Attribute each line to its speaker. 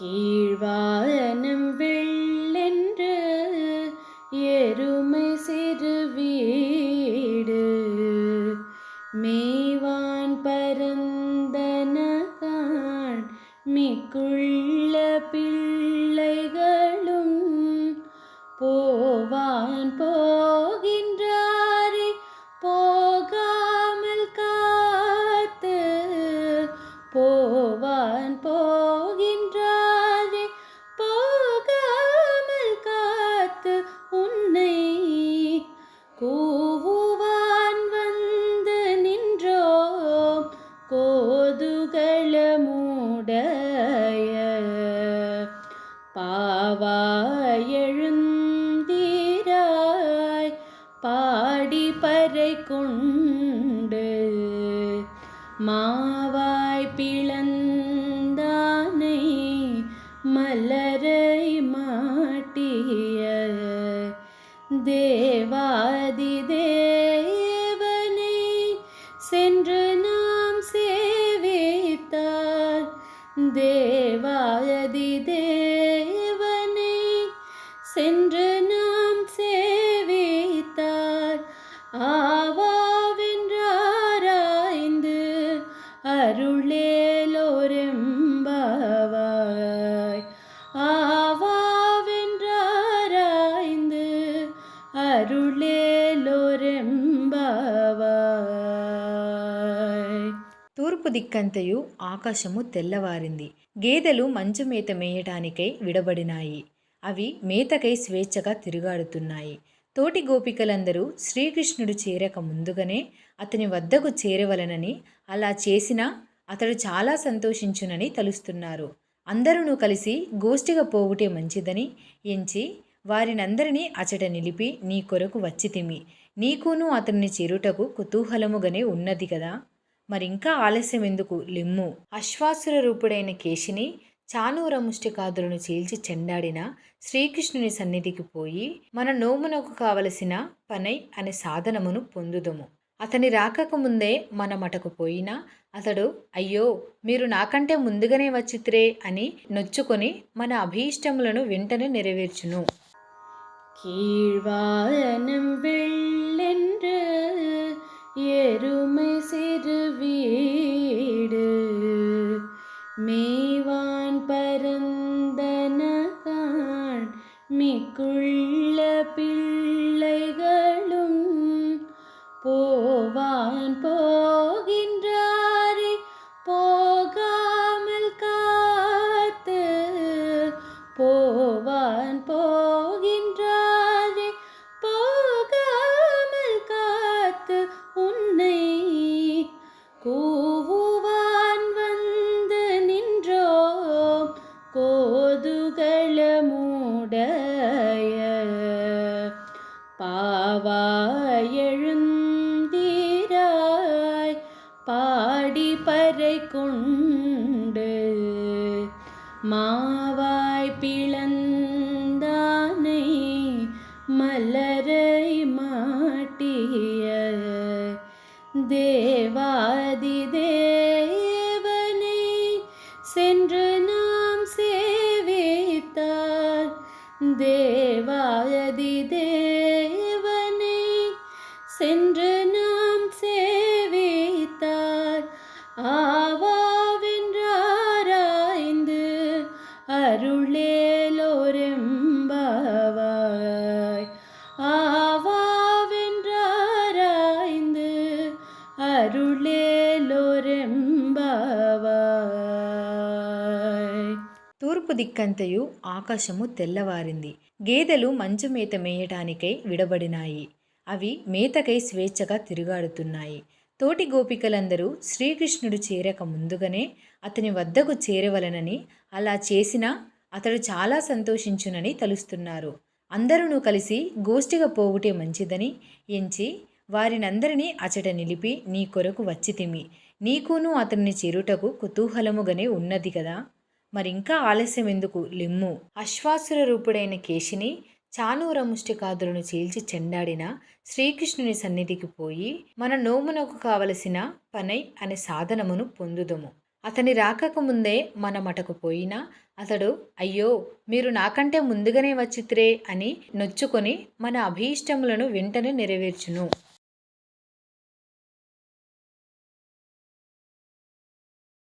Speaker 1: கீழ்வானம் வெள்ளென்று எருமை சிறு வீடு. மேவான் பரந்தனகான் மிக்குள்ள பிள்ளைகளும் போவான் போ கொண்டு மாவாய் பிளந்தானை மலரை மாட்டிய தேவாதி தேவனை சென்று நாம் சேவித்தார் தேவாதி தேவ
Speaker 2: తూర్పు దిక్కంతయు ఆకాశము తెల్లవారింది. గేదెలు మంచు మేత మేయటానికై విడబడినాయి. అవి మేతకై స్వేచ్ఛగా తిరుగాడుతున్నాయి. తోటి గోపికలందరూ శ్రీకృష్ణుడు చేరక ముందుగానే అతని వద్దకు చేరవలనని అలా చేసినా అతడు చాలా సంతోషించునని తలుస్తున్నారు. అందరూ కలిసి గోష్ఠిగా పోవుటే మంచిదని ఎంచి వారినందరినీ అచట నిలిపి నీ కొరకు వచ్చితిమి. నీకును అతన్ని చేరుటకు కుతూహలముగానే ఉన్నది కదా? మరింకా ఆలస్యం ఎందుకు? లిమ్ము. అశ్వాసుర రూపుడైన కేశిని చానూర ముష్టికాదులను చీల్చి చెండాడిన శ్రీకృష్ణుని సన్నిధికి పోయి మన నోమునకు కావలసిన పనై అనే సాధనమును పొందుదుము. అతని రాకముందే మన మటకు పోయినా అతడు అయ్యో మీరు నాకంటే ముందుగానే వచ్చిత్రే అని నొచ్చుకొని మన అభీష్టములను వెంటనే నెరవేర్చును.
Speaker 1: కీర్వాదనం எருமை சிறு வீடு மேவான் பரந்தனகான் மிக்குள்ள பிள்ளைகளும் போவான் போகின்றாரே போகாமல் காத்து போவான் போ எழுந்தீராய் பாடி பறை கொண்டு மாவாய் பிளந்தானை மலரை மாட்டிய தேவாதி தேவனை சென்று நாம் சேவித்தார் தே சென்று நாம் சேவித்தார் ஆவாவென்றாராய்ந்து அருளேலோரெம்பாவாய் ஆவாவென்றாராய்ந்து అరుళేలోరెంబవాయ్
Speaker 2: తూర్పు దిక్కంతయు ఆకాశము తెల్లవారింది గేదెలు మంచు మేత మేయటానికై విడబడినాయి అవి మేతకై స్వేచ్ఛగా తిరుగాడుతున్నాయి. తోటి గోపికలందరూ శ్రీకృష్ణుడు చేరక ముందుగానే అతని వద్దకు చేరవలనని అలా చేసినా అతడు చాలా సంతోషించునని తలుస్తున్నారు. అందరూ కలిసి గోష్ఠిగా పోవుటే మంచిదని ఎంచి వారినందరినీ అచట నిలిపి నీ కొరకు వచ్చితిమి నీకును అతన్ని చేరుటకు కుతూహలముగానే ఉన్నది కదా? మరింకా ఆలస్యం ఎందుకు లిమ్ము. అశ్వాసుర రూపుడైన కేశిని చానూర ముష్టికాదులను చీల్చి చెండాడిన శ్రీకృష్ణుని సన్నిధికి పోయి మన నోమునకు కావలసిన పనై అనే సాధనమును పొందుదము. అతని రాకకు ముందే మన మటకు పోయినా అతడు అయ్యో మీరు నాకంటే ముందుగానే వచ్చిత్రే అని నొచ్చుకొని మన అభీష్టములను వెంటనే నెరవేర్చును.